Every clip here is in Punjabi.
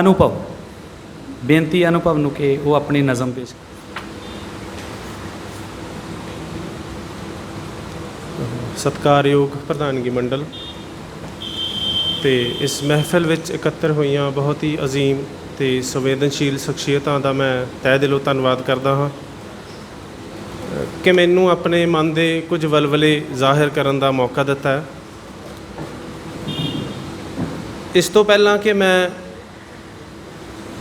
ਅਨੁਭਵ, ਬੇਨਤੀ ਅਨੁਭਵ ਨੂੰ ਕਿ ਉਹ ਆਪਣੀ ਨਜ਼ਮ ਪੇਸ਼ ਸਤਿਕਾਰਯੋਗ ਪ੍ਰਧਾਨਗੀ ਮੰਡਲ, ਤੇ ਇਸ ਮਹਿਫਲ ਵਿੱਚ ਇਕੱਤਰ ਹੋਈਆਂ ਬਹੁਤ ਹੀ ਅਜ਼ੀਮ ਤੇ ਸੰਵੇਦਨਸ਼ੀਲ ਸ਼ਖਸੀਅਤਾਂ ਦਾ ਮੈਂ ਤਹਿ ਦਿਲੋਂ ਧੰਨਵਾਦ ਕਰਦਾ ਹਾਂ। ਕਿ ਮੈਨੂੰ ਆਪਣੇ ਮਨ ਦੇ ਕੁਝ ਵਲਵਲੇ ਜ਼ਾਹਿਰ ਕਰਨ ਦਾ ਮੌਕਾ ਦਿੱਤਾ। ਹੈ ਇਸ ਤੋਂ ਪਹਿਲਾਂ ਕਿ ਮੈਂ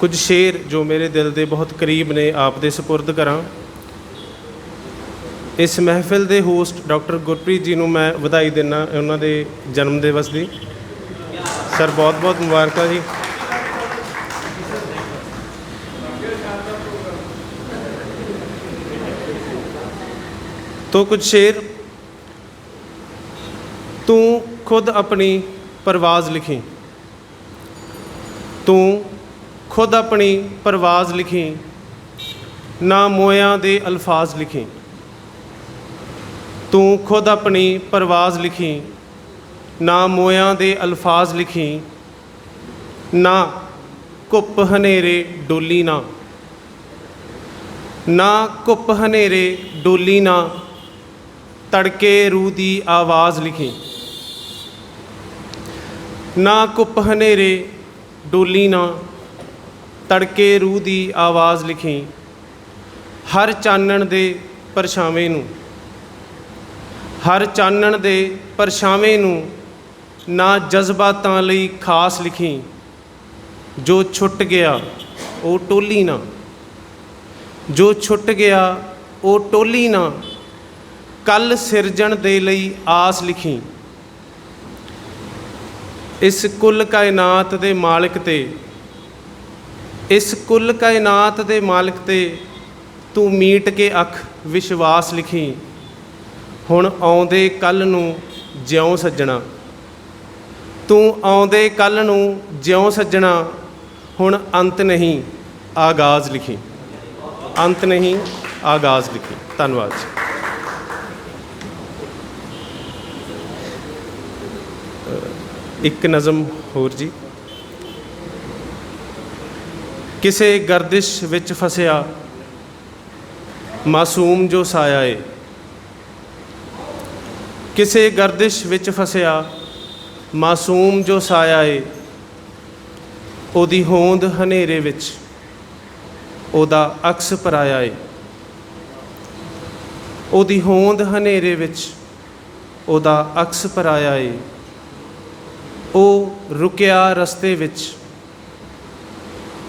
ਕੁਝ ਸ਼ੇਰ ਜੋ ਮੇਰੇ ਦਿਲ ਦੇ ਬਹੁਤ ਕਰੀਬ ਨੇ, ਆਪ ਦੇ ਸਪੁਰਦ ਕਰਾਂ। ਇਸ ਮਹਿਫਿਲ ਦੇ ਹੋਸਟ ਡਾਕਟਰ ਗੁਰਪ੍ਰੀਤ ਜੀ ਨੂੰ ਮੈਂ ਵਧਾਈ ਦਿੰਦਾ ਉਹਨਾਂ ਦੇ ਜਨਮ ਦਿਵਸ ਦੀ। ਸਰ, ਬਹੁਤ ਬਹੁਤ ਮੁਬਾਰਕਾਂ ਜੀ। ਤੋ ਕੁਝ ਸ਼ੇਰ, ਤੂੰ ਖੁਦ ਆਪਣੀ ਪਰਵਾਜ਼ ਲਿਖੀ। ਤੂੰ ਖੁਦ ਆਪਣੀ ਪਰਵਾਜ਼ ਲਿਖੀ, ਨਾ ਮੋਇਆਂ ਦੇ ਅਲਫਾਜ਼ ਲਿਖੀ। ਤੂੰ ਖੁਦ ਆਪਣੀ ਪਰਵਾਜ਼ ਲਿਖੀ, ਨਾ ਮੋਇਆਂ ਦੇ ਅਲਫਾਜ਼ ਲਿਖੀ, ਨਾ ਕੁੱਪ ਹਨੇਰੇ ਡੋਲੀ ਨਾ। ਨਾ ਕੁੱਪ ਹਨੇਰੇ ਡੋਲੀ ਨਾ, ਤੜਕੇ ਰੂ ਦੀ ਆਵਾਜ਼ ਲਿਖੀ। ਨਾ ਕੁੱਪ ਹਨੇਰੇ ਡੋਲੀ ਨਾ ਤੜਕੇ ਰੂਹ ਦੀ ਆਵਾਜ਼ ਲਿਖੀ, ਹਰ ਚਾਨਣ ਦੇ ਪਰਛਾਵੇਂ ਨੂੰ, ਹਰ ਚਾਨਣ ਦੇ ਪਰਛਾਵੇਂ ਨੂੰ ਨਾ ਜਜ਼ਬਾਤਾਂ ਲਈ ਖਾਸ ਲਿਖੀ, ਜੋ ਛੁੱਟ ਗਿਆ ਉਹ ਟੋਲੀ ਨਾ, ਜੋ ਛੁੱਟ ਗਿਆ ਉਹ ਟੋਲੀ ਨਾ, ਕੱਲ ਸਿਰਜਣ ਦੇ ਲਈ ਆਸ ਲਿਖੀ। ਇਸ ਕੁੱਲ ਕਾਇਨਾਤ ਦੇ ਮਾਲਕ ਤੇ ਇਸ ਕੁੱਲ ਕਾਇਨਾਤ ਦੇ ਮਾਲਕ ਤੇ ਤੂੰ ਮੀਟ ਕੇ ਅੱਖ ਵਿਸ਼ਵਾਸ ਲਿਖੀ। ਹੁਣ ਆਉਂਦੇ ਕੱਲ ਨੂੰ ਜਿਉਂ ਸੱਜਣਾ। ਤੂੰ ਆਉਂਦੇ ਕੱਲ ਨੂੰ ਜਿਉਂ ਸੱਜਣਾ, ਹੁਣ ਅੰਤ ਨਹੀਂ, ਆਗਾਜ਼ ਲਿਖੀ। ਅੰਤ ਨਹੀਂ, ਆਗਾਜ਼ ਲਿਖੀ। ਧੰਨਵਾਦ ਜੀ। ਇੱਕ ਨਜ਼ਮ ਹੋਰ ਜੀ। ਕਿਸੇ ਗਰਦਿਸ਼ ਵਿੱਚ ਫਸਿਆ, ਮਾਸੂਮ ਜੋ ਸਾਇਆ ਏ। ਕਿਸੇ ਗਰਦਿਸ਼ ਵਿੱਚ ਫਸਿਆ, ਮਾਸੂਮ ਜੋ ਸਾਇਆ ਏ, ਉਹਦੀ ਹੋਂਦ ਹਨੇਰੇ ਵਿੱਚ, ਉਹਦਾ ਅਕਸ ਪਰਾਇਆ ਏ। ਉਹਦੀ ਹੋਂਦ ਹਨੇਰੇ ਵਿੱਚ, ਉਹਦਾ ਅਕਸ ਪਰਾਇਆ ਏ। ਉਹ ਰੁਕਿਆ ਰਸਤੇ ਵਿੱਚ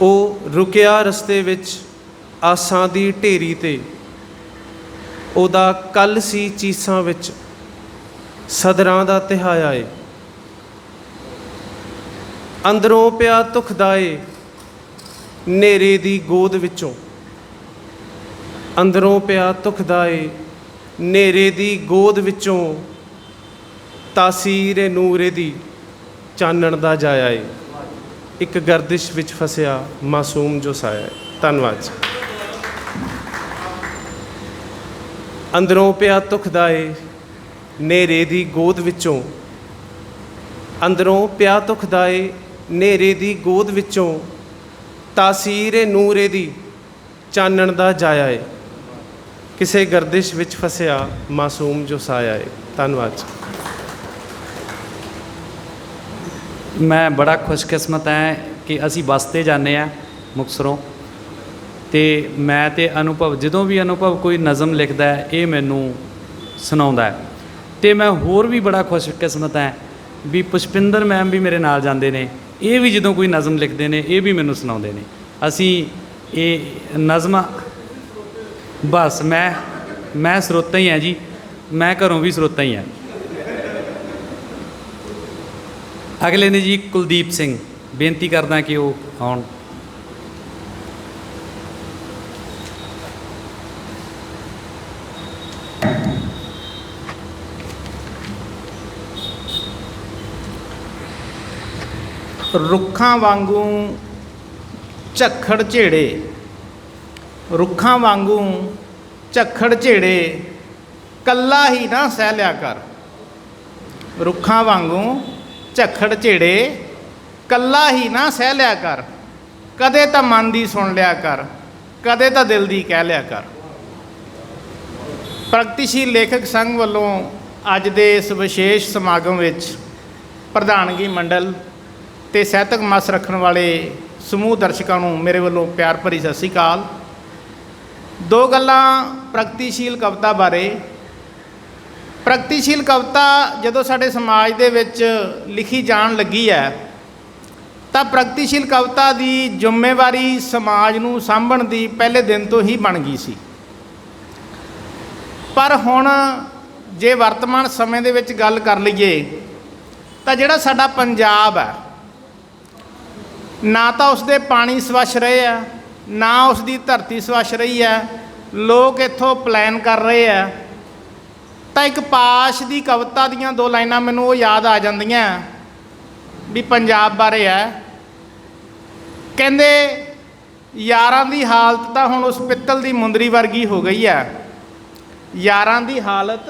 ਉਹ ਰੁਕਿਆ ਰਸਤੇ ਵਿੱਚ ਆਸਾਂ ਦੀ ਢੇਰੀ ਤੇ। ਉਹਦਾ ਕੱਲ ਸੀ ਚੀਸਾਂ ਵਿੱਚ ਸਦਰਾਂ ਦਾ ਤਿਹਾਇਆ ਏ। ਅੰਦਰੋਂ ਪਿਆ ਦੁਖਦਾ ਏ ਨੇਰੇ ਦੀ ਗੋਦ ਵਿੱਚੋਂ। ਅੰਦਰੋਂ ਪਿਆ ਦੁਖਦਾ ਏ ਨੇਰੇ ਦੀ ਗੋਦ ਵਿੱਚੋਂ ਤਾਸੀਰ ਨੂਰੇ ਦੀ ਚਾਨਣ ਦਾ ਜਾਇਆ ਏ। ਇੱਕ ਗਰਦਿਸ਼ ਵਿੱਚ ਫਸਿਆ ਮਾਸੂਮ ਜੋ ਸਾਇਆ ਹੈ। ਧੰਨਵਾਦ ਜੀ। ਅੰਦਰੋਂ ਪਿਆ ਦੁਖਦਾ ਏ ਨੇਰੇ ਦੀ ਗੋਦ ਵਿੱਚੋਂ। ਅੰਦਰੋਂ ਪਿਆ ਦੁਖਦਾ ਏ ਨੇਰੇ ਦੀ ਗੋਦ ਵਿੱਚੋਂ। ਤਾਸੀਰ ਨੂਰੇ ਦੀ ਚਾਨਣ ਦਾ ਜਾਇਆ ਏ। ਕਿਸੇ ਗਰਦਿਸ਼ ਵਿੱਚ ਫਸਿਆ ਮਾਸੂਮ ਜੋ ਸਾਇਆ ਏ। ਧੰਨਵਾਦ ਜੀ। ਮੈਂ ਬੜਾ ਖੁਸ਼ਕਿਸਮਤ ਹਾਂ ਕਿ ਅਸੀਂ ਬੱਸ 'ਤੇ ਜਾਂਦੇ ਆ ਮੁਕਤਸਰੋਂ ਤੇ ਮੈਂ ਤੇ ਅਨੁਭਵ, ਜਦੋਂ ਵੀ ਅਨੁਭਵ ਕੋਈ ਨਜ਼ਮ ਲਿਖਦਾ ਹੈ, ਇਹ ਮੈਨੂੰ ਸੁਣਾਉਂਦਾ ਹੈ। ਤੇ ਮੈਂ ਹੋਰ ਵੀ ਬੜਾ ਖੁਸ਼ਕਿਸਮਤ ਹਾਂ ਵੀ ਪੁਸ਼ਪਿੰਦਰ ਮੈਮ ਵੀ ਮੇਰੇ ਨਾਲ ਜਾਂਦੇ ਨੇ। ਇਹ ਵੀ ਜਦੋਂ ਕੋਈ ਨਜ਼ਮ ਲਿਖਦੇ ਨੇ, ਇਹ ਵੀ ਮੈਨੂੰ ਸੁਣਾਉਂਦੇ ਨੇ। ਅਸੀਂ ਇਹ ਨਜ਼ਮ, ਬਸ ਮੈਂ ਮੈਂ ਸਰੋਤਾ ਹੀ ਹਾਂ ਜੀ। ਮੈਂ ਘਰੋਂ ਵੀ ਸਰੋਤਾ ਹੀ ਹਾਂ। ਅਗਲੇ ਨੇ ਜੀ ਕੁਲਦੀਪ ਸਿੰਘ, ਬੇਨਤੀ ਕਰਦਾ ਕਿ ਉਹ ਆਉਣ। ਰੁੱਖਾਂ ਵਾਂਗੂ ਝੱਖੜ ਝੇੜੇ। ਰੁੱਖਾਂ ਵਾਂਗੂ ਝੱਖੜ ਝੇੜੇ, ਕੱਲਾ ਹੀ ਨਾ ਸਹਿ ਲਿਆ ਕਰ। ਰੁੱਖਾਂ ਵਾਂਗੂ ਝੱਖੜ ਝੇੜੇ, ਕੱਲਾ ਹੀ ਨਾ ਸਹਿ ਲਿਆ ਕਰ। ਕਦੇ ਤਾਂ ਮਨ ਦੀ ਸੁਣ ਲਿਆ ਕਰ, ਕਦੇ ਤਾਂ ਦਿਲ ਦੀ ਕਹਿ ਲਿਆ ਕਰ। ਪ੍ਰਗਤੀਸ਼ੀਲ ਲੇਖਕ ਸੰਘ ਵੱਲੋਂ ਅੱਜ ਦੇ ਇਸ ਵਿਸ਼ੇਸ਼ ਸਮਾਗਮ ਵਿੱਚ ਪ੍ਰਧਾਨਗੀ ਮੰਡਲ ਤੇ ਸਾਹਿਤਕ ਮਸ ਰੱਖਣ ਵਾਲੇ ਸਮੂਹ ਦਰਸ਼ਕਾਂ ਨੂੰ ਮੇਰੇ ਵੱਲੋਂ ਪਿਆਰ ਭਰੀ ਸਤਿ ਸ੍ਰੀ ਅਕਾਲ। ਦੋ ਗੱਲਾਂ ਪ੍ਰਗਤੀਸ਼ੀਲ ਕਵਿਤਾ ਬਾਰੇ ਪ੍ਰਗਤੀਸ਼ੀਲ ਕਵਿਤਾ ਜਦੋਂ ਸਾਡੇ ਸਮਾਜ ਦੇ ਵਿੱਚ ਲਿਖੀ ਜਾਣ ਲੱਗੀ ਹੈ, ਤਾਂ ਪ੍ਰਗਤੀਸ਼ੀਲ ਕਵਿਤਾ ਦੀ ਜ਼ਿੰਮੇਵਾਰੀ ਸਮਾਜ ਨੂੰ ਸਾਂਭਣ ਦੀ ਪਹਿਲੇ ਦਿਨ ਤੋਂ ਹੀ ਬਣ ਗਈ ਸੀ। ਪਰ ਹੁਣ ਜੇ ਵਰਤਮਾਨ ਸਮੇਂ ਦੇ ਵਿੱਚ ਗੱਲ ਕਰ ਲਈਏ, ਤਾਂ ਜਿਹੜਾ ਸਾਡਾ ਪੰਜਾਬ ਹੈ, ਨਾ ਤਾਂ ਉਸਦੇ ਪਾਣੀ ਸਵੱਛ ਰਹੇ ਆ, ਨਾ ਉਸਦੀ ਧਰਤੀ ਸਵੱਛ ਰਹੀ ਹੈ, ਲੋਕ ਇੱਥੋਂ ਪਲਾਨ ਕਰ ਰਹੇ ਆ ਤਾਂ ਇੱਕ ਪਾਸ਼ ਦੀ ਕਵਿਤਾ ਦੀਆਂ ਦੋ ਲਾਈਨਾਂ ਮੈਨੂੰ ਉਹ ਯਾਦ ਆ ਜਾਂਦੀਆਂ। ਵੀ ਪੰਜਾਬ ਬਾਰੇ ਹੈ। ਕਹਿੰਦੇ, ਯਾਰਾਂ ਦੀ ਹਾਲਤ ਤਾਂ ਹੁਣ ਉਸ ਪਿੱਤਲ ਦੀ ਮੁੰਦਰੀ ਵਰਗੀ ਹੋ ਗਈ ਹੈ। ਯਾਰਾਂ ਦੀ ਹਾਲਤ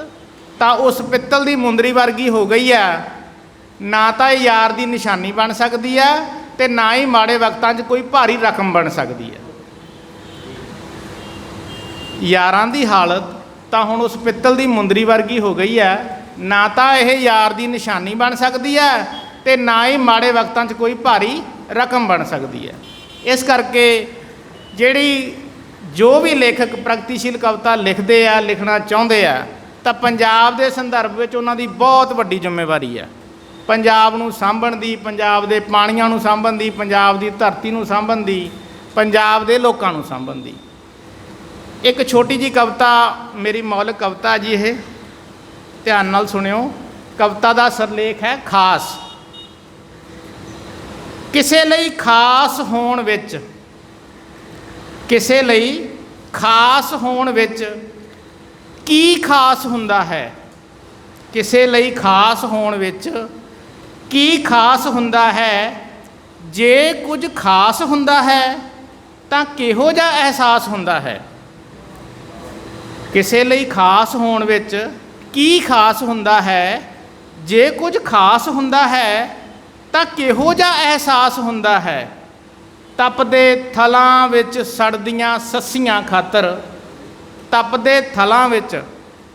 ਤਾਂ ਉਸ ਪਿੱਤਲ ਦੀ ਮੁੰਦਰੀ ਵਰਗੀ ਹੋ ਗਈ ਹੈ। ਨਾ ਤਾਂ ਇਹ ਯਾਰ ਦੀ ਨਿਸ਼ਾਨੀ ਬਣ ਸਕਦੀ ਹੈ ਤੇ ਨਾ ਹੀ ਮਾੜੇ ਵਕਤਾਂ 'ਚ ਕੋਈ ਭਾਰੀ ਰਕਮ ਬਣ ਸਕਦੀ ਹੈ। ਯਾਰਾਂ ਦੀ ਹਾਲਤ ਤਾਂ ਹੁਣ ਉਸ ਪਿੱਤਲ ਦੀ ਮੁੰਦਰੀ ਵਰਗੀ ਹੋ ਗਈ ਹੈ। ਨਾ ਤਾਂ ਇਹ ਯਾਰ ਦੀ ਨਿਸ਼ਾਨੀ ਬਣ ਸਕਦੀ ਹੈ ਤੇ ਨਾ ਹੀ ਮਾੜੇ ਵਕਤਾਂ 'ਚ ਕੋਈ ਭਾਰੀ ਰਕਮ ਬਣ ਸਕਦੀ ਹੈ। ਇਸ ਕਰਕੇ ਜਿਹੜੀ ਜੋ ਵੀ ਲੇਖਕ ਪ੍ਰਗਤੀਸ਼ੀਲ ਕਵਿਤਾ ਲਿਖਦੇ ਆ, ਲਿਖਣਾ ਚਾਹੁੰਦੇ ਆ, ਤਾਂ ਪੰਜਾਬ ਦੇ ਸੰਦਰਭ ਵਿੱਚ ਉਹਨਾਂ ਦੀ ਬਹੁਤ ਵੱਡੀ ਜ਼ਿੰਮੇਵਾਰੀ ਹੈ। ਪੰਜਾਬ ਨੂੰ ਸਾਂਭਣ ਦੀ ਪੰਜਾਬ ਦੇ ਪਾਣੀਆਂ ਨੂੰ ਸਾਂਭਣ ਦੀ ਪੰਜਾਬ ਦੀ ਧਰਤੀ ਨੂੰ ਸਾਂਭਣ ਦੀ ਪੰਜਾਬ ਦੇ ਲੋਕਾਂ ਨੂੰ ਸਾਂਭਣ ਦੀ ਇੱਕ ਛੋਟੀ ਜੀ ਕਵਿਤਾ, ਮੇਰੀ ਮੌਲਿਕ ਕਵਿਤਾ ਜੀ ਇਹ। ਧਿਆਨ ਨਾਲ ਸੁਣਿਓ। ਕਵਿਤਾ ਦਾ ਸਰਲੇਖ ਹੈ ਖਾਸ। ਕਿਸੇ ਲਈ ਖਾਸ ਹੋਣ ਵਿੱਚ, ਕਿਸੇ ਲਈ ਖਾਸ ਹੋਣ ਵਿੱਚ ਕੀ ਖਾਸ ਹੁੰਦਾ ਹੈ? ਕਿਸੇ ਲਈ ਖਾਸ ਹੋਣ ਵਿੱਚ ਕੀ ਖਾਸ ਹੁੰਦਾ ਹੈ? ਜੇ ਕੁਝ ਖਾਸ ਹੁੰਦਾ ਹੈ, ਤਾਂ ਕਿਹੋ ਜਿਹਾ ਅਹਿਸਾਸ ਹੁੰਦਾ ਹੈ? ਕਿਸੇ ਲਈ ਖਾਸ ਹੋਣ ਵਿੱਚ ਕੀ ਖਾਸ ਹੁੰਦਾ ਹੈ? ਜੇ ਕੁਝ ਖਾਸ ਹੁੰਦਾ ਹੈ, ਤਾਂ ਕਿਹੋ ਜਿਹਾ ਅਹਿਸਾਸ ਹੁੰਦਾ ਹੈ? ਤਪਦੇ ਥਲਾਂ ਵਿੱਚ ਸੜਦੀਆਂ ਸੱਸੀਆਂ ਖਾਤਰ, ਤਪਦੇ ਥਲਾਂ ਵਿੱਚ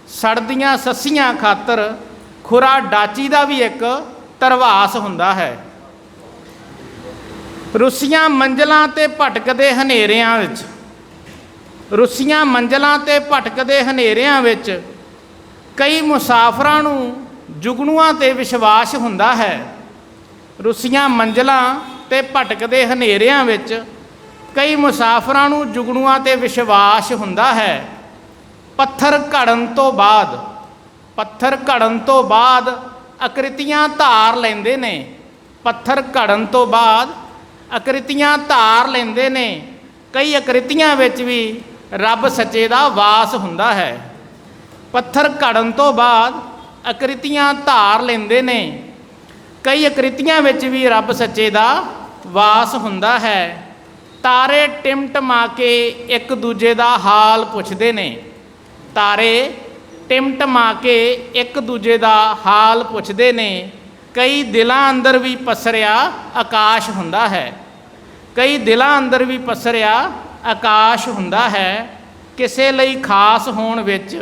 ਸੜਦੀਆਂ ਸੱਸੀਆਂ ਖਾਤਰ ਖੁਰਾ ਡਾਚੀ ਦਾ ਵੀ ਇੱਕ ਤਰਵਾਸ ਹੁੰਦਾ ਹੈ। ਰੁੱਸੀਆਂ ਮੰਜ਼ਲਾਂ ਤੇ ਭਟਕਦੇ ਹਨੇਰਿਆਂ ਵਿੱਚ ਰੁੱਸੀਆਂ ਮੰਜ਼ਲਾਂ ਤੇ ਭਟਕਦੇ ਹਨੇਰਿਆਂ ਵਿੱਚ ਕਈ ਮੁਸਾਫਰਾਂ ਨੂੰ ਜੁਗਨੂਆਂ ਤੇ ਵਿਸ਼ਵਾਸ ਹੁੰਦਾ ਹੈ। ਰੁੱਸੀਆਂ ਮੰਜ਼ਲਾਂ ਤੇ ਭਟਕਦੇ ਹਨੇਰਿਆਂ ਵਿੱਚ ਕਈ ਮੁਸਾਫਰਾਂ ਨੂੰ ਜੁਗਨੂਆਂ ਤੇ ਵਿਸ਼ਵਾਸ ਹੁੰਦਾ ਹੈ। ਪੱਥਰ ਘੜਨ ਤੋਂ ਬਾਅਦ, ਪੱਥਰ ਘੜਨ ਤੋਂ ਬਾਅਦ ਅਕ੍ਰਿਤੀਆਂ ਧਾਰ ਲੈਂਦੇ ਨੇ। ਪੱਥਰ ਘੜਨ ਤੋਂ ਬਾਅਦ ਅਕ੍ਰਿਤੀਆਂ ਧਾਰ ਲੈਂਦੇ ਨੇ। ਕਈ ਅਕ੍ਰਿਤੀਆਂ ਵਿੱਚ ਵੀ ਰੱਬ ਸੱਚੇ ਦਾ ਵਾਸ ਹੁੰਦਾ ਹੈ। ਪੱਥਰ ਘੜਨ ਤੋਂ ਬਾਅਦ ਅਕ੍ਰਿਤੀਆਂ ਧਾਰ ਲੈਂਦੇ ਨੇ। ਕਈ ਅਕ੍ਰਿਤੀਆਂ ਵਿੱਚ ਵੀ ਰੱਬ ਸੱਚੇ ਦਾ ਵਾਸ ਹੁੰਦਾ ਹੈ। ਤਾਰੇ ਟਿਮਟਮਾ ਕੇ ਇੱਕ ਦੂਜੇ ਦਾ ਹਾਲ ਪੁੱਛਦੇ ਨੇ। ਤਾਰੇ ਟਿਮਟਮਾ ਕੇ ਇੱਕ ਦੂਜੇ ਦਾ ਹਾਲ ਪੁੱਛਦੇ ਨੇ। ਕਈ ਦਿਲਾਂ ਅੰਦਰ ਵੀ ਪਸਰਿਆ ਆਕਾਸ਼ ਹੁੰਦਾ ਹੈ। ਕਈ ਦਿਲਾਂ ਅੰਦਰ ਵੀ ਪਸਰਿਆ ਆਕਾਸ਼ ਹੁੰਦਾ ਹੈ, ਕਿਸੇ ਲਈ ਖਾਸ ਹੋਣ ਵਿੱਚ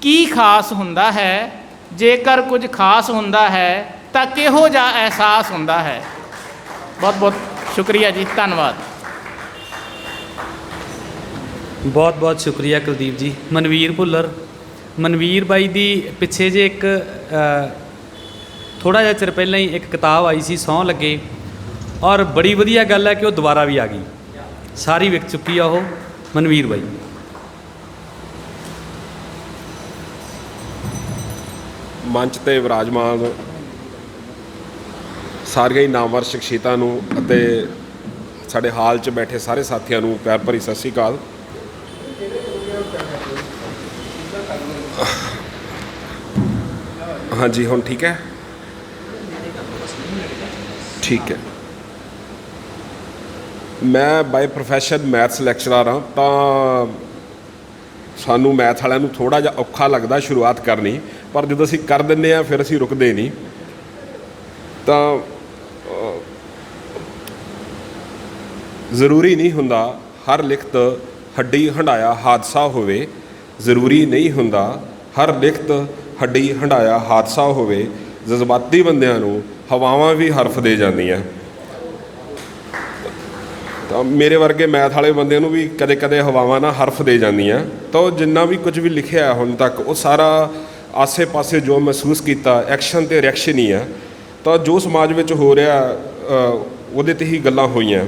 ਕੀ ਖਾਸ ਹੁੰਦਾ ਹੈ? ਜੇਕਰ ਕੁਝ ਖਾਸ ਹੁੰਦਾ ਹੈ, ਤਾਂ ਕਿਹੋ ਜਿਹਾ ਅਹਿਸਾਸ ਹੁੰਦਾ ਹੈ? ਬਹੁਤ ਬਹੁਤ ਸ਼ੁਕਰੀਆ ਜੀ, ਧੰਨਵਾਦ। ਬਹੁਤ ਬਹੁਤ ਸ਼ੁਕਰੀਆ ਕੁਲਦੀਪ ਜੀ। ਮਨਵੀਰ ਭੁੱਲਰ। ਮਨਵੀਰ ਬਾਈ ਦੀ ਪਿੱਛੇ ਜੇ ਇੱਕ ਥੋੜਾ ਜਿਹਾ ਚਿਰ ਪਹਿਲਾਂ ਹੀ ਇੱਕ ਕਿਤਾਬ ਆਈ ਸੀ, ਸੌਂ ਲੱਗੇ। ਔਰ ਬੜੀ ਵਧੀਆ ਗੱਲ ਹੈ ਕਿ ਉਹ ਦੁਬਾਰਾ ਵੀ ਆ ਗਈ। ਸਾਰੀ ਵਿਕ ਚੁੱਕੀ ਆ ਉਹ, ਮਨਵੀਰ ਬਾਈ। ਮੰਚ ਤੇ ਵਿਰਾਜਮਾਨ ਸਾਰੀਆਂ ਹੀ ਨਾਮਵਰ ਸ਼ਖਸੀਅਤਾਂ ਨੂੰ ਅਤੇ ਸਾਡੇ ਹਾਲ 'ਚ ਬੈਠੇ ਸਾਰੇ ਸਾਥੀਆਂ ਨੂੰ ਪਿਆਰ ਭਰੀ ਸਤਿ ਸ੍ਰੀ ਅਕਾਲ। ਹਾਂਜੀ, ਹੁਣ ਠੀਕ ਹੈ? ਠੀਕ ਹੈ। ਮੈਂ ਬਾਈ ਪ੍ਰੋਫੈਸ਼ਨ ਮੈਥਸ ਲੈਕਚਰਰ ਹਾਂ, ਤਾਂ ਸਾਨੂੰ ਮੈਥ ਵਾਲਿਆਂ ਨੂੰ ਥੋੜਾ ਜਿਹਾ ਔਖਾ ਲੱਗਦਾ ਸ਼ੁਰੂਆਤ ਕਰਨੀ, ਪਰ ਜਦੋਂ ਅਸੀਂ ਕਰ ਦਿੰਦੇ ਆ ਫਿਰ ਅਸੀਂ ਰੁਕਦੇ ਨਹੀਂ। ਤਾਂ ਜ਼ਰੂਰੀ ਨਹੀਂ ਹੁੰਦਾ ਹਰ ਲਿਖਤ ਹੱਡੀ ਹੰਡਾਇਆ ਹਾਦਸਾ ਹੋਵੇ। ਜ਼ਰੂਰੀ ਨਹੀਂ ਹੁੰਦਾ ਹਰ ਲਿਖਤ ਹੱਡੀ ਹੰਡਾਇਆ ਹਾਦਸਾ ਹੋਵੇ। ਜਜ਼ਬਾਤੀ ਬੰਦਿਆਂ ਨੂੰ ਹਵਾਵਾਂ ਵੀ ਹਰਫ ਦੇ ਜਾਂਦੀਆਂ। ਤਾਂ ਮੇਰੇ ਵਰਗੇ ਮੈਥ ਵਾਲੇ ਬੰਦੇ ਨੂੰ ਵੀ ਕਦੇ-ਕਦੇ ਹਵਾਵਾਂ ਨਾਲ ਹਰਫ ਦੇ ਜਾਂਦੀਆਂ। ਤਾਂ ਉਹ ਜਿੰਨਾ ਵੀ ਕੁਝ ਵੀ ਲਿਖਿਆ ਹੁਣ ਤੱਕ, ਉਹ ਸਾਰਾ ਆਸੇ-ਪਾਸੇ ਜੋ ਮਹਿਸੂਸ ਕੀਤਾ, ਐਕਸ਼ਨ ਤੇ ਰਿਐਕਸ਼ਨ ਹੀ ਆ। ਤਾਂ ਜੋ ਸਮਾਜ ਵਿੱਚ ਹੋ ਰਿਹਾ ਉਹਦੇ ਤੇ ਹੀ ਗੱਲਾਂ ਹੋਈਆਂ।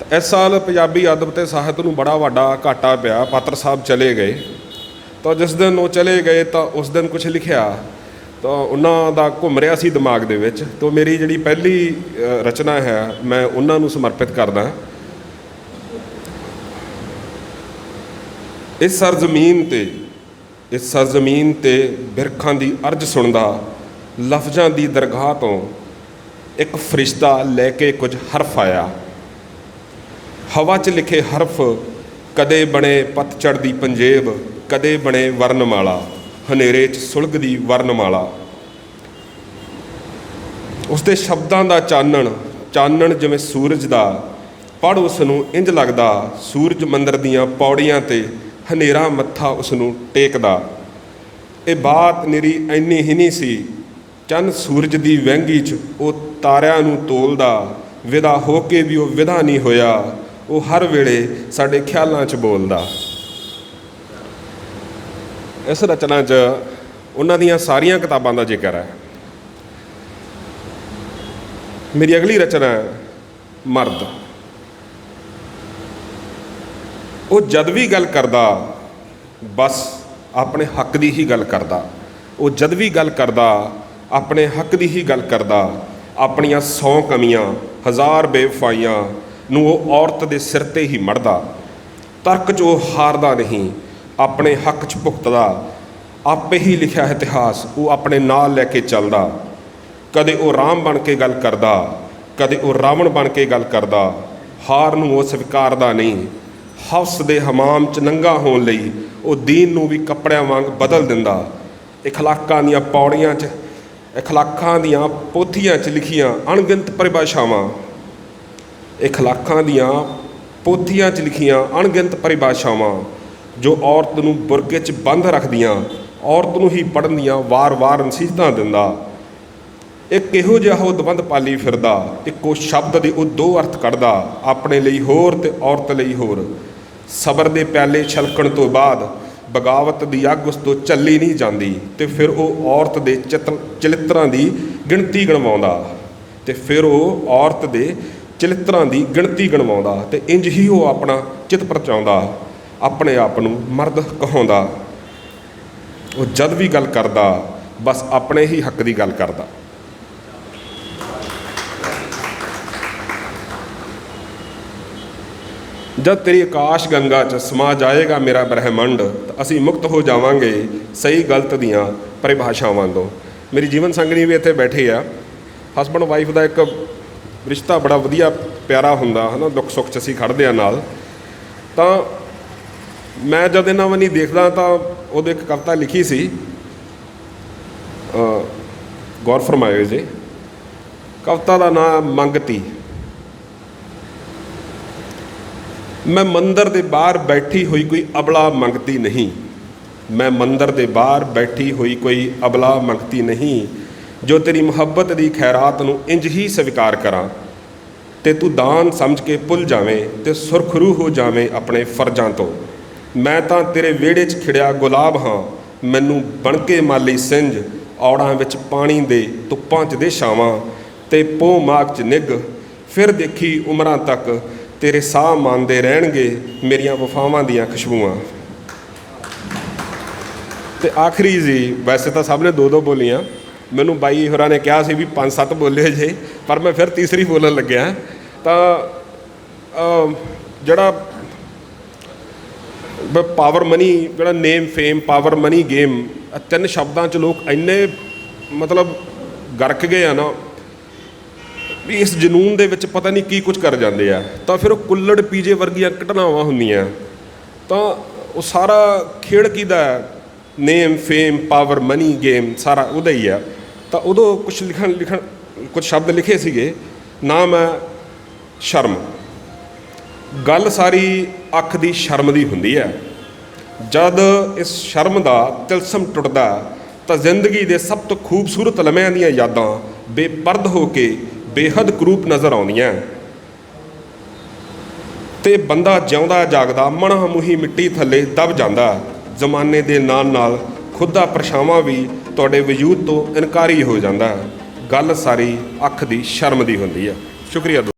ਤਾਂ ਇਸ ਸਾਲ ਪੰਜਾਬੀ ਅਦਬ ਤੇ ਸਾਹਿਤ ਨੂੰ ਬੜਾ ਵੱਡਾ ਘਾਟਾ ਪਿਆ, ਪਾਤਰ ਸਾਹਿਬ ਚਲੇ ਗਏ। ਤਾਂ ਜਿਸ ਦਿਨ ਉਹ ਚਲੇ ਗਏ, ਤਾਂ ਉਸ ਦਿਨ ਕੁਝ ਲਿਖਿਆ। ਤਾਂ ਉਹਨਾਂ ਦਾ ਘੁੰਮ ਰਿਹਾ ਸੀ ਦਿਮਾਗ ਦੇ ਵਿੱਚ। ਤਾਂ ਮੇਰੀ ਜਿਹੜੀ ਪਹਿਲੀ ਰਚਨਾ ਹੈ, ਮੈਂ ਉਹਨਾਂ ਨੂੰ ਸਮਰਪਿਤ ਕਰਦਾ। ਇਸ ਸਰਜ਼ਮੀਨ ਤੇ, ਇਸ ਸਰਜ਼ਮੀਨ ਤੇ ਬਿਰਖਾਂ ਦੀ ਅਰਜ਼ ਸੁਣਦਾ, ਲਫ਼ਜ਼ਾਂ ਦੀ ਦਰਗਾਹ ਤੋਂ ਇੱਕ ਫਰਿਸ਼ਤਾ ਲੈ ਕੇ ਕੁਝ ਹਰਫ ਆਇਆ। ਹਵਾ 'ਚ ਲਿਖੇ ਹਰਫ, ਕਦੇ ਬਣੇ ਪਤਝੜ ਦੀ ਪੰਜੇਬ, ਕਦੇ ਬਣੇ ਵਰਨਮਾਲਾ। ਹਨੇਰੇ 'ਚ ਸੁਲਗਦੀ ਵਰਨਮਾਲਾ। ਉਸ ਦੇ ਸ਼ਬਦਾਂ ਦਾ ਚਾਨਣ ਚਾਨਣ ਜਿਵੇਂ ਸੂਰਜ ਦਾ ਪੜ ਉਸ ਨੂੰ ਇੰਜ ਲੱਗਦਾ, ਸੂਰਜ ਮੰਦਰ ਦੀਆਂ ਪੌੜੀਆਂ ਤੇ ਹਨੇਰਾ ਮੱਥਾ ਉਸ ਨੂੰ ਟੇਕਦਾ। ਇਹ ਬਾਤ ਮੇਰੀ ਐਨੀ ਹੀ ਨਹੀਂ ਸੀ, ਚੰਨ ਸੂਰਜ ਦੀ ਵਹਿੰਗੀ 'ਚ ਉਹ ਤਾਰਿਆਂ ਨੂੰ ਤੋਲਦਾ, ਵਿਦਾ ਹੋ ਕੇ ਵੀ ਉਹ ਵਿਦਾ ਨਹੀਂ ਹੋਇਆ, ਉਹ ਹਰ ਵੇਲੇ ਸਾਡੇ ਖਿਆਲਾਂ 'ਚ ਬੋਲਦਾ। ਇਸ ਰਚਨਾ 'ਚ ਉਹਨਾਂ ਦੀਆਂ ਸਾਰੀਆਂ ਕਿਤਾਬਾਂ ਦਾ ਜ਼ਿਕਰ ਹੈ। ਮੇਰੀ ਅਗਲੀ ਰਚਨਾ ਮਰਦ। ਉਹ ਜਦ ਵੀ ਗੱਲ ਕਰਦਾ, ਬਸ ਆਪਣੇ ਹੱਕ ਦੀ ਹੀ ਗੱਲ ਕਰਦਾ। ਉਹ ਜਦ ਵੀ ਗੱਲ ਕਰਦਾ, ਆਪਣੇ ਹੱਕ ਦੀ ਹੀ ਗੱਲ ਕਰਦਾ। ਆਪਣੀਆਂ 100 ਕਮੀਆਂ, ਹਜ਼ਾਰ ਬੇਵਫਾਈਆਂ ਨੂੰ ਉਹ ਔਰਤ ਦੇ ਸਿਰ ਤੇ ਹੀ ਮੜਦਾ ਤਰਕ 'ਚ ਉਹ ਹਾਰਦਾ ਨਹੀਂ। ਆਪਣੇ ਹੱਕ 'ਚ ਭੁਗਤਦਾ, ਆਪੇ ਹੀ ਲਿਖਿਆ ਇਤਿਹਾਸ, ਉਹ ਆਪਣੇ ਨਾਲ ਲੈ ਕੇ ਚੱਲਦਾ। ਕਦੇ ਉਹ ਰਾਮ ਬਣ ਕੇ ਗੱਲ ਕਰਦਾ, ਕਦੇ ਉਹ ਰਾਵਣ ਬਣ ਕੇ ਗੱਲ ਕਰਦਾ। ਹਾਰ ਨੂੰ ਉਹ ਸਵੀਕਾਰਦਾ ਨਹੀਂ। ਹਵਸ ਦੇ ਹਮਾਮ ਚ ਨੰਗਾ ਹੋਣ ਲਈ ਉਹ ਦੀਨ ਨੂੰ ਵੀ ਕੱਪੜਿਆਂ ਵਾਂਗ ਬਦਲ ਦਿੰਦਾ। ਇਖਲਾਕਾਂ ਦੀਆਂ ਪੌੜੀਆਂ 'ਚ, ਇਖਲਾਕਾਂ ਦੀਆਂ ਪੋਥੀਆਂ 'ਚ ਲਿਖੀਆਂ ਅਣਗਿਣਤ ਪਰਿਭਾਸ਼ਾਵਾਂ। ਇਖਲਾਕਾਂ ਦੀਆਂ ਪੋਥੀਆਂ 'ਚ ਲਿਖੀਆਂ ਅਣਗਿਣਤ ਪਰਿਭਾਸ਼ਾਵਾਂ। ਜੋ ਔਰਤ ਨੂੰ ਬੁਰਕੇ 'ਚ ਬੰਦ ਰੱਖਦੀਆਂ, ਔਰਤ ਨੂੰ ਹੀ ਪੜਨ ਦੀਆਂ ਵਾਰ-ਵਾਰ ਨਸੀਹਤਾਂ ਦਿੰਦਾ। ਇੱਕ ਇਹੋ ਜਿਹਾ ਉਹ ਦਵੰਦ ਪਾਲੀ ਫਿਰਦਾ, ਇੱਕੋ ਸ਼ਬਦ ਦੇ ਉਹ ਦੋ ਅਰਥ ਕੱਢਦਾ, ਆਪਣੇ ਲਈ ਹੋਰ ਤੇ ਔਰਤ ਲਈ ਹੋਰ। ਸਬਰ ਦੇ ਪਿਆਲੇ ਛਲਕਣ ਤੋਂ ਬਾਅਦ ਬਗਾਵਤ ਦੀ ਅੱਗ ਉਸ ਤੋਂ ਚੱਲੀ ਨਹੀਂ ਜਾਂਦੀ ਤੇ ਫਿਰ ਉਹ ਔਰਤ ਦੇ ਚਿਤ, ਚਲਿੱਤਰਾਂ ਦੀ ਗਿਣਤੀ ਗਣਵਾਉਂਦਾ ਤੇ ਫਿਰ ਉਹ ਔਰਤ ਦੇ ਚਲਿੱਤਰਾਂ ਦੀ ਗਿਣਤੀ ਗਣਵਾਉਂਦਾ ਤੇ ਇੰਜ ਹੀ ਉਹ ਆਪਣਾ ਚਿਤ ਪਰਚਾਉਂਦਾ। ਆਪਣੇ ਆਪ ਨੂੰ ਮਰਦ ਕਹਾਉਂਦਾ, ਉਹ ਜਦ ਵੀ ਗੱਲ ਕਰਦਾ, ਬਸ ਆਪਣੇ ਹੀ ਹੱਕ ਦੀ ਗੱਲ ਕਰਦਾ। ਜਦ ਤੇਰੀ ਆਕਾਸ਼ ਗੰਗਾ 'ਚ ਸਮਾ ਜਾਏਗਾ ਮੇਰਾ ਬ੍ਰਹਿਮੰਡ, ਤਾਂ ਅਸੀਂ ਮੁਕਤ ਹੋ ਜਾਵਾਂਗੇ ਸਹੀ ਗਲਤ ਦੀਆਂ ਪਰਿਭਾਸ਼ਾਵਾਂ ਤੋਂ। ਮੇਰੀ ਜੀਵਨ ਸੰਗਣੀ ਵੀ ਇੱਥੇ ਬੈਠੀ ਆ। ਹਸਬੰਡ ਵਾਈਫ ਦਾ ਇੱਕ ਰਿਸ਼ਤਾ ਬੜਾ ਵਧੀਆ, ਪਿਆਰਾ ਹੁੰਦਾ, ਹਨਾ ਦੁੱਖ ਸੁੱਖ 'ਚ ਅਸੀਂ ਖੜਦੇ ਆ ਨਾਲ। ਤਾਂ ਮੈਂ ਜਦ ਇਹਨਾਂ ਵਨੀ ਦੇਖਦਾ ਤਾਂ ਉਹਦੇ ਇੱਕ ਕਵਿਤਾ ਲਿਖੀ ਸੀ ਗੌਰ ਫਰਮਾਇਓ ਜੀ ਕਵਿਤਾ ਦਾ ਨਾਮ ਮੰਗਤੀ। ਮੈਂ ਮੰਦਰ ਦੇ ਬਾਹਰ ਬੈਠੀ ਹੋਈ ਕੋਈ ਅਬਲਾ ਮੰਗਤੀ ਨਹੀਂ। ਮੈਂ ਮੰਦਰ ਦੇ ਬਾਹਰ ਬੈਠੀ ਹੋਈ ਕੋਈ ਅਬਲਾ ਮੰਗਤੀ ਨਹੀਂ, ਜੋ ਤੇਰੀ ਮੁਹੱਬਤ ਦੀ ਖੈਰਾਤ ਨੂੰ ਇੰਜ ਹੀ ਸਵੀਕਾਰ ਕਰਾਂ। ਤੇ ਤੂੰ ਦਾਨ ਸਮਝ ਕੇ ਭੁੱਲ ਜਾਵੇਂ ਤੇ ਸੁਰਖਰੂ ਹੋ ਜਾਵੇਂ ਆਪਣੇ ਫਰਜ਼ਾਂ ਤੋਂ। ਮੈਂ ਤਾਂ ਤੇਰੇ ਵਿਹੜੇ 'ਚ ਖਿੜਿਆ ਗੁਲਾਬ ਹਾਂ। ਮੈਨੂੰ ਬਣਕੇ ਮਾਲੀ ਸਿੰਜ, ਔੜਾਂ ਵਿੱਚ ਪਾਣੀ ਦੇ ਧੁੱਪਾਂ 'ਚ ਦੇ ਛਾਵਾਂ ਤੇ ਪੋਹ ਮਾਗ 'ਚ ਨਿੱਗ ਫਿਰ ਦੇਖੀ ਉਮਰਾਂ ਤੱਕ ਤੇਰੇ ਸਾਹ ਮੰਨਦੇ ਰਹਿਣਗੇ ਮੇਰੀਆਂ ਵਫਾਵਾਂ ਦੀਆਂ ਖੁਸ਼ਬੂਆਂ। ਤੇ ਆਖਰੀ ਜੀ, ਵੈਸੇ ਤਾਂ ਸਭ ਨੇ ਦੋ ਦੋ ਬੋਲੀਆਂ। ਮੈਨੂੰ ਬਾਈ ਹੋਰਾਂ ਨੇ ਕਿਹਾ ਸੀ ਵੀ ਪੰਜ ਸੱਤ ਬੋਲੇ ਜੇ, ਪਰ ਮੈਂ ਫਿਰ ਤੀਸਰੀ ਬੋਲਣ ਲੱਗਿਆ। ਤਾਂ ਜਿਹੜਾ ਪਾਵਰ ਮਨੀ ਜਿਹੜਾ name fame power money game ਤਿੰਨ ਸ਼ਬਦਾਂ ਚ ਲੋਕ ਇੰਨੇ ਮਤਲਬ ਗਰਕ ਗਏ ਆ ਨਾ ਵੀ ਇਸ ਜਨੂਨ ਦੇ ਵਿੱਚ ਪਤਾ ਨਹੀਂ ਕੀ ਕੁਝ ਕਰ ਜਾਂਦੇ ਆ। ਤਾਂ ਫਿਰ ਉਹ ਕੁੱਲੜ ਪੀਜੇ ਵਰਗੀਆਂ ਘਟਨਾਵਾਂ ਹੁੰਦੀਆਂ। ਤਾਂ ਉਹ ਸਾਰਾ ਖੇਡ ਕਿਹਦਾ name fame power money game ਸਾਰਾ ਉਹਦਾ ਹੀ ਆ। ਤਾਂ ਉਦੋਂ ਕੁਝ ਲਿਖਣ ਲਿਖਣ ਕੁਝ ਸ਼ਬਦ ਲਿਖੇ ਸੀਗੇ। ਨਾਮ ਹੈ ਸ਼ਰਮ। ਗੱਲ ਸਾਰੀ ਅੱਖ ਦੀ ਸ਼ਰਮ ਦੀ ਹੁੰਦੀ ਹੈ। ਜਦ ਇਸ ਸ਼ਰਮ ਦਾ ਤਿਲਸਮ ਟੁੱਟਦਾ ਤਾਂ ਜ਼ਿੰਦਗੀ ਦੇ ਸਭ ਤੋਂ ਖੂਬਸੂਰਤ ਲਮਹਿਆਂ ਦੀਆਂ ਯਾਦਾਂ ਬੇਪਰਦ ਹੋ ਕੇ ਬੇਹੱਦ ਕਰੂਪ ਨਜ਼ਰ ਆਉਂਦੀਆਂ ਤੇ ਬੰਦਾ ਜਿਉਂਦਾ ਜਾਗਦਾ ਮਣਾ ਮੁਹੀ ਮਿੱਟੀ ਥੱਲੇ ਦਬ ਜਾਂਦਾ ਜ਼ਮਾਨੇ ਦੇ ਨਾਲ ਨਾਲ ਖੁਦ ਦਾ ਪਰਛਾਵਾਂ ਵੀ ਤੁਹਾਡੇ ਵਜੂਦ ਤੋਂ ਇਨਕਾਰੀ ਹੋ ਜਾਂਦਾ ਗੱਲ ਸਾਰੀ ਅੱਖ ਦੀ ਸ਼ਰਮ ਦੀ ਹੁੰਦੀ ਹੈ। ਸ਼ੁਕਰੀਆ ਦੋਸਤੋ।